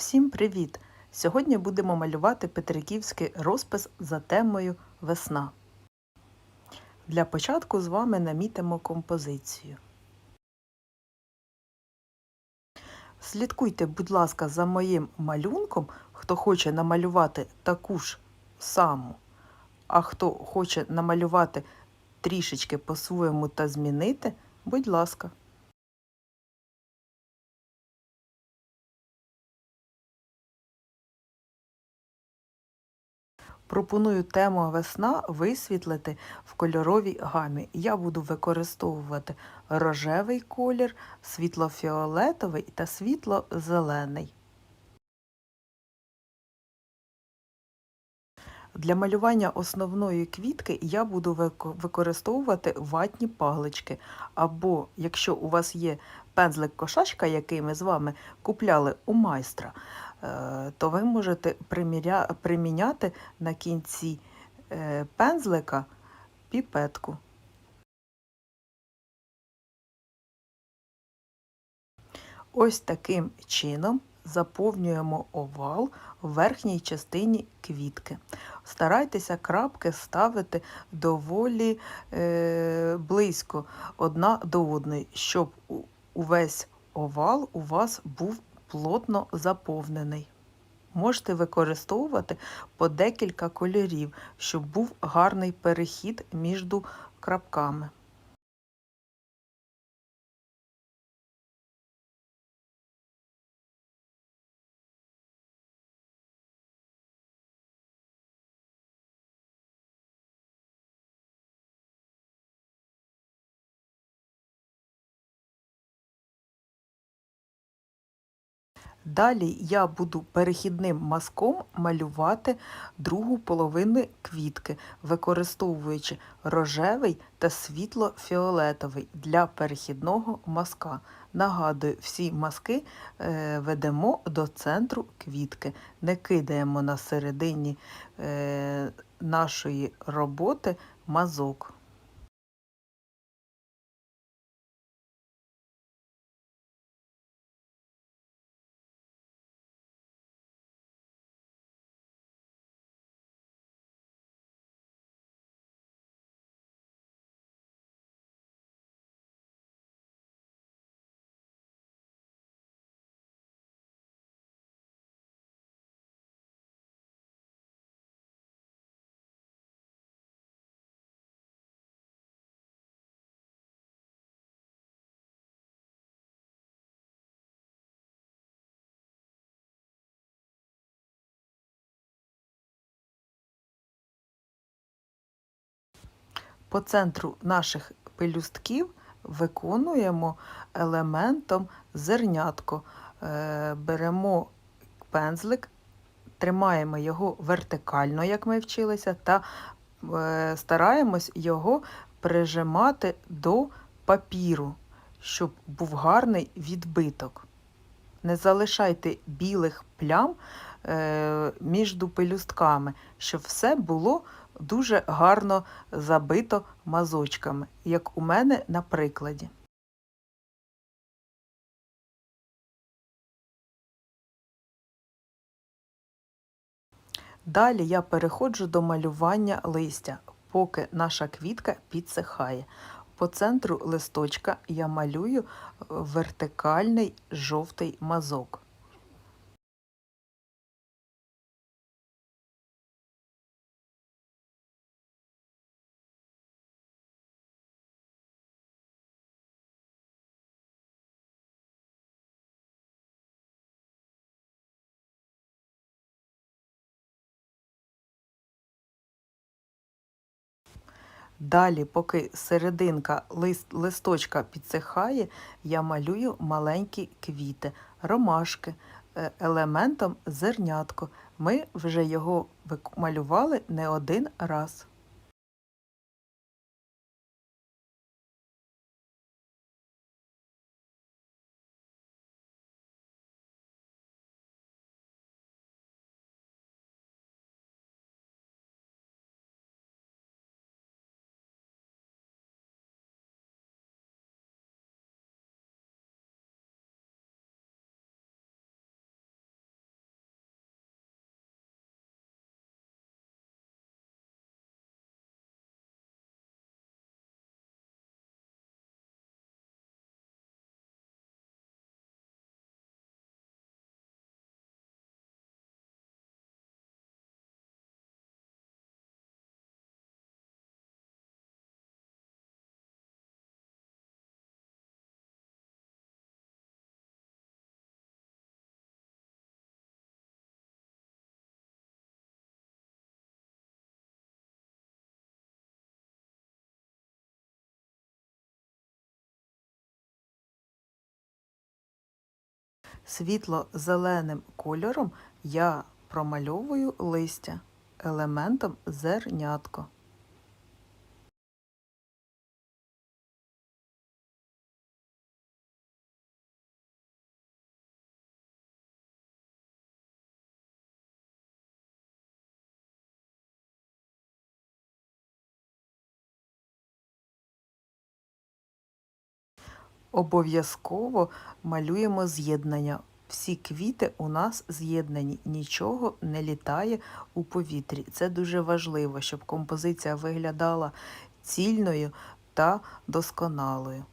Всім привіт! Сьогодні будемо малювати петриківський розпис за темою Весна. Для початку з вами намітимо композицію. Слідкуйте, будь ласка, за моїм малюнком, хто хоче намалювати таку ж саму, а хто хоче намалювати трішечки по-своєму та змінити, будь ласка. Пропоную тему весна висвітлити в кольоровій гамі. Я буду використовувати рожевий колір, світло-фіолетовий та світло-зелений. Для малювання основної квітки я буду використовувати ватні палички. Або, якщо у вас є пензлик кошачка, який ми з вами купляли у майстра, то ви можете приміняти на кінці е, пензлика піпетку. Ось таким чином заповнюємо овал в верхній частині квітки. Старайтеся крапки ставити доволі е, близько одна до одної, щоб увесь овал у вас був плотно заповнений. Можете використовувати по декілька кольорів, щоб був гарний перехід між крапками. Далі я буду перехідним мазком малювати другу половину квітки, використовуючи рожевий та світло-фіолетовий для перехідного мазка. Нагадую, всі мазки е, ведемо до центру квітки, не кидаємо на середині е, нашої роботи мазок. По центру наших пелюстків виконуємо елементом зернятко. Е, беремо пензлик, тримаємо його вертикально, як ми вчилися, та е, стараємось його прижимати до папіру, щоб був гарний відбиток. Не залишайте білих плям е, між пелюстками, щоб все було дуже гарно забито мазочками, як у мене на прикладі. Далі я переходжу до малювання листя, поки наша квітка підсихає. По центру листочка я малюю вертикальний жовтий мазок. Далі, поки серединка лист, листочка підсихає, я малюю маленькі квіти, ромашки е, елементом зернятко. Ми вже його малювали не один раз. Світло-зеленим кольором я промальовую листя елементом зернятко. Обов'язково малюємо з'єднання. Всі квіти у нас з'єднані, нічого не літає у повітрі. Це дуже важливо, щоб композиція виглядала цільною та досконалою.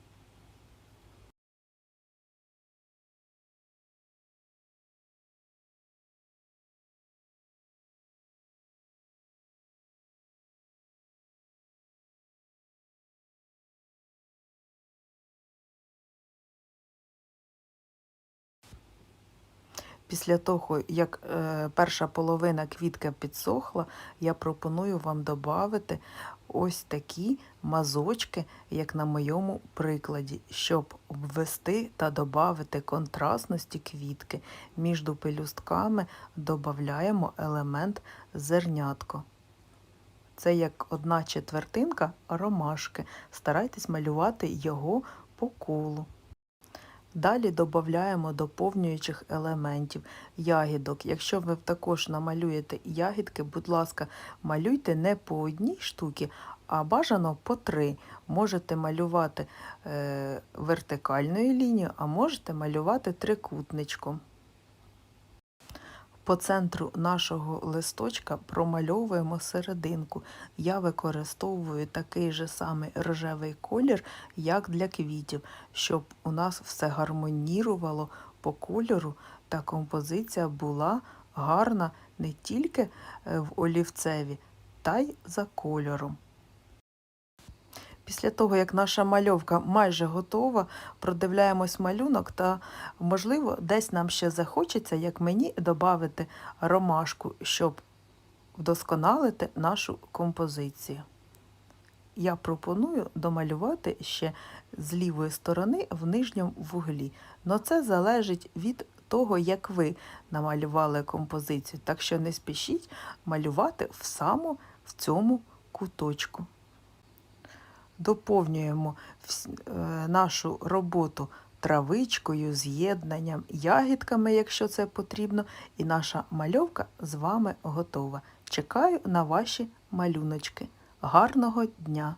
Після того, як е, перша половина квітки підсохла, я пропоную вам додати ось такі мазочки, як на моєму прикладі, щоб обвести та додати контрастності квітки. Між пелюстками додаємо елемент зернятко. Це як одна четвертинка ромашки. Старайтесь малювати його по колу. Далі додаємо доповнюючих елементів ягідок. Якщо ви також намалюєте ягідки, будь ласка, малюйте не по одній штуці, а бажано по три. Можете малювати е, вертикальною лінією, а можете малювати трикутничком. По центру нашого листочка промальовуємо серединку. Я використовую такий же самий рожевий колір, як для квітів, щоб у нас все гармонірувало по кольору та композиція була гарна не тільки е, в олівцеві, та й за кольором. Після того, як наша мальовка майже готова, продивляємось малюнок та, можливо, десь нам ще захочеться, як мені, додати ромашку, щоб вдосконалити нашу композицію. Я пропоную домалювати ще з лівої сторони в нижньому вуглі. Но це залежить від того, як ви намалювали композицію. Так що не спішіть малювати в саму в цьому куточку доповнюємо е, нашу роботу травичкою, з'єднанням, ягідками, якщо це потрібно, і наша мальовка з вами готова. Чекаю на ваші малюночки. Гарного дня!